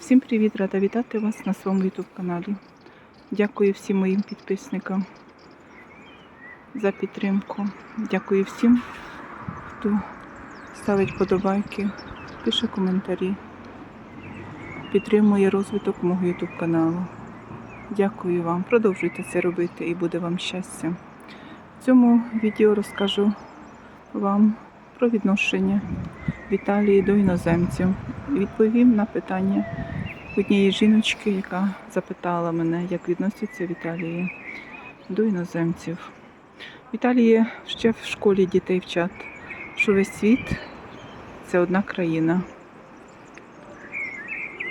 Всім привіт! Рада вітати вас на своєму YouTube каналі. Дякую всім моїм підписникам за підтримку. Дякую всім, хто ставить подобайки, пише коментарі, підтримує розвиток мого YouTube каналу. Дякую вам. Продовжуйте це робити і буде вам щастя. В цьому відео розкажу вам про відношення в Італії до іноземців. Відповім на питання однієї жіночки, яка запитала мене, як відносяться в Італії до іноземців. В Італії ще в школі дітей вчать, що весь світ це одна країна.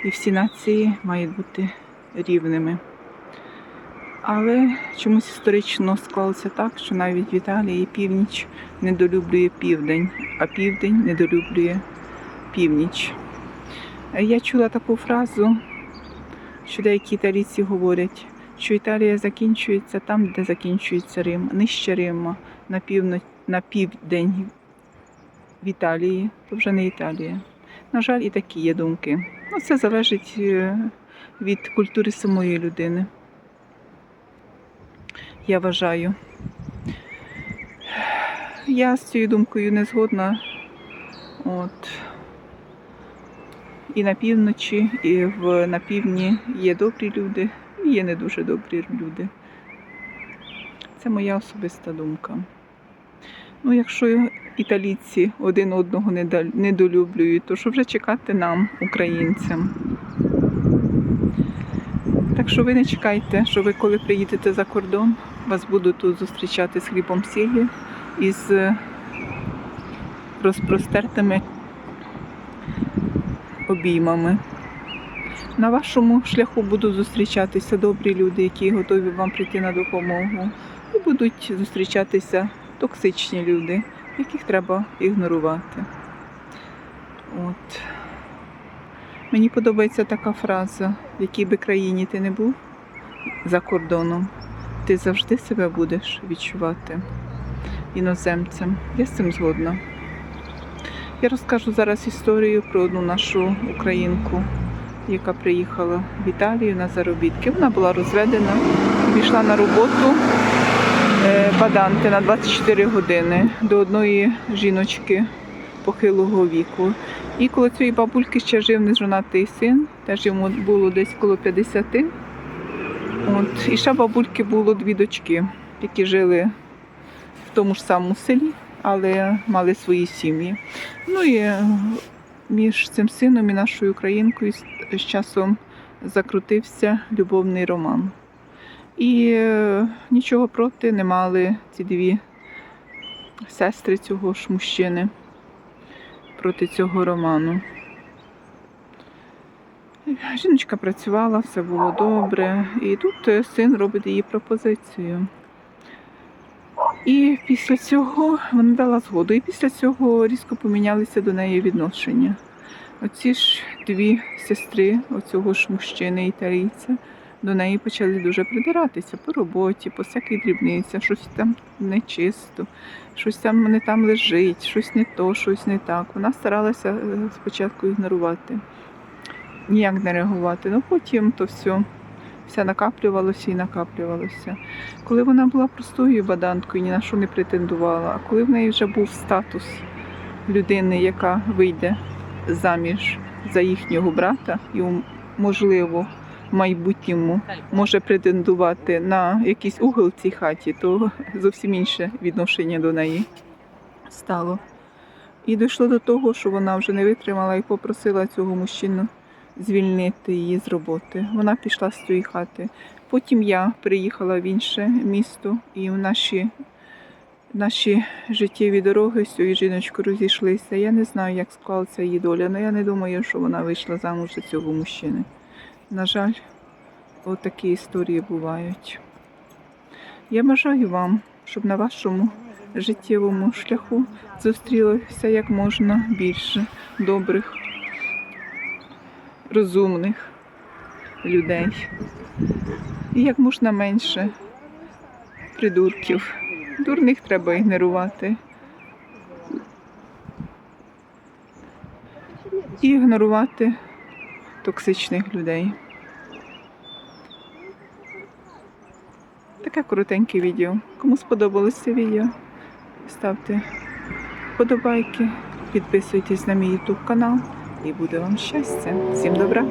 І всі нації мають бути рівними. Але чомусь історично склалося так, що навіть в Італії північ недолюблює південь, а південь недолюблює північ. Я чула таку фразу, що деякі італійці говорять, що Італія закінчується там, де закінчується Рим, нижче Рима, на, півно... на південь в Італії, то вже не Італія. На жаль, і такі є думки. Ну, це залежить е, від культури самої людини. Я вважаю. Я з цією думкою не згодна. От. І на півночі, і в, на півдні є добрі люди, і є не дуже добрі люди. Це моя особиста думка. Ну, якщо італійці один одного недолюблюють, то що вже чекати нам, українцям? Так що ви не чекайте, що ви коли приїдете за кордон, вас будуть тут зустрічати з хлібом сіллю і з розпростертими обіймами. На вашому шляху будуть зустрічатися добрі люди, які готові вам прийти на допомогу. І будуть зустрічатися токсичні люди, яких треба ігнорувати. От. Мені подобається така фраза, в якій би країні ти не був за кордоном, ти завжди себе будеш відчувати іноземцем. Я з цим згодна. Я розкажу зараз історію про одну нашу українку, яка приїхала в Італію на заробітки. Вона була розведена, пішла на роботу е, баданти на 24 години до одної жіночки похилого віку. І коло цієї бабульки ще жив нежонатий син, теж йому було десь коло 50. От. І ще бабульки було дві дочки, які жили в тому ж самому селі, але мали свої сім'ї. Ну і е, між цим сином і нашою українкою з- часом закрутився любовний роман. І е, нічого проти не мали ці дві сестри цього ж мужчини проти цього роману. Жіночка працювала, все було добре, і тут е, син робить їй пропозицію. І після цього вона дала згоду, і після цього різко помінялися до неї відношення. Оці ж дві сестри, оцього ж мужчини італійця, до неї почали дуже придиратися по роботі, по всяких дрібницях, щось там нечисто, щось там не там лежить, щось не то, щось не так. Вона старалася е, спочатку ігнорувати, ніяк не реагувати. Ну потім то все, все накаплювалося і накаплювалося. Коли вона була простою баданткою, ні на що не претендувала, а коли в неї вже був статус людини, яка вийде заміж за їхнього брата, і можливо в майбутньому може претендувати на якийсь угол в цій хаті, то зовсім інше відношення до неї стало. І дійшло до того, що вона вже не витримала і попросила цього мужчину звільнити її з роботи. Вона пішла з цієї хати. Потім я приїхала в інше місто, і в наші, наші життєві дороги з цією жіночкою розійшлися. Я не знаю, як склалася її доля, але я не думаю, що вона вийшла замуж за цього мужчини. На жаль, отакі історії бувають. Я бажаю вам, щоб на вашому життєвому шляху зустрілося як можна більше добрих, розумних людей. І як можна менше придурків. Дурних треба ігнорувати. І ігнорувати токсичних людей. Таке коротеньке відео. Кому сподобалось це відео, ставте вподобайки, підписуйтесь на мій YouTube канал і буде вам щастя. Всім добра!